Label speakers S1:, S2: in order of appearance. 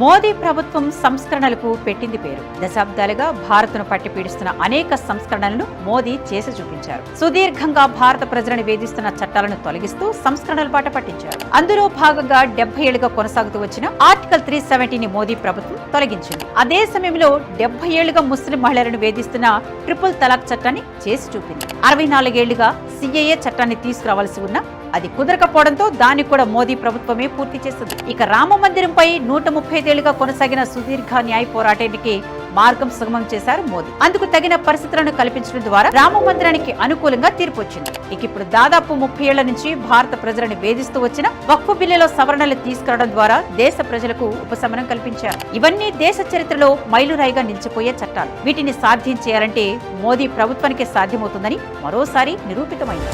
S1: మోదీ ప్రభుత్వం సంస్కరణలకు పెట్టింది పేరు. దశాబ్దాలుగా భారత్ను పట్టి పీడిస్తున్న అనేక సంస్కరణలను మోదీ చేసి చూపించారు. సుదీర్ఘంగా భారత ప్రజలను వేధిస్తున్న చట్టాలను తొలగిస్తూ సంస్కరణల బాట పట్టించారు. అందులో భాగంగా డెబ్బై ఏళ్ళుగా కొనసాగుతూ వచ్చిన ఆర్టికల్ త్రీ సెవెంటీని మోదీ ప్రభుత్వం తొలగించింది. అదే సమయంలో డెబ్బై ఏళ్ళుగా ముస్లిం మహిళలను వేధిస్తున్న ట్రిపుల్ తలాక్ చట్టాన్ని చేసి చూపింది. అరవై నాలుగేళ్ళుగా సిఏఏ చట్టాన్ని తీసుకురావాల్సి ఉన్న అది కుదరకపోవడంతో దాన్ని కూడా మోదీ ప్రభుత్వమే పూర్తి చేసింది. ఇక రామ మందిరంపై నూట ముప్పై ఐదేళ్ళుగా కొనసాగిన సుదీర్ఘ న్యాయ పోరాటానికి మార్గం సుగమం చేశారు మోదీ. అందుకు తగిన పరిస్థితులను కల్పించడం ద్వారా రామ మందిరానికి అనుకూలంగా తీర్పు వచ్చింది. ఇక ఇప్పుడు దాదాపు ముప్పై ఏళ్ళ నుంచి భారత ప్రజలను వేధిస్తూ వచ్చిన వక్ఫ్ బిల్లులో సవరణలు తీసుకురావడం ద్వారా దేశ ప్రజలకు ఉపశమనం కల్పించారు. ఇవన్నీ దేశ చరిత్రలో మైలురాయిగా నిలిచిపోయే చట్టాలు. వీటిని సాధ్యం చేయాలంటే మోదీ ప్రభుత్వానికే సాధ్యమవుతుందని మరోసారి నిరూపితమైంది.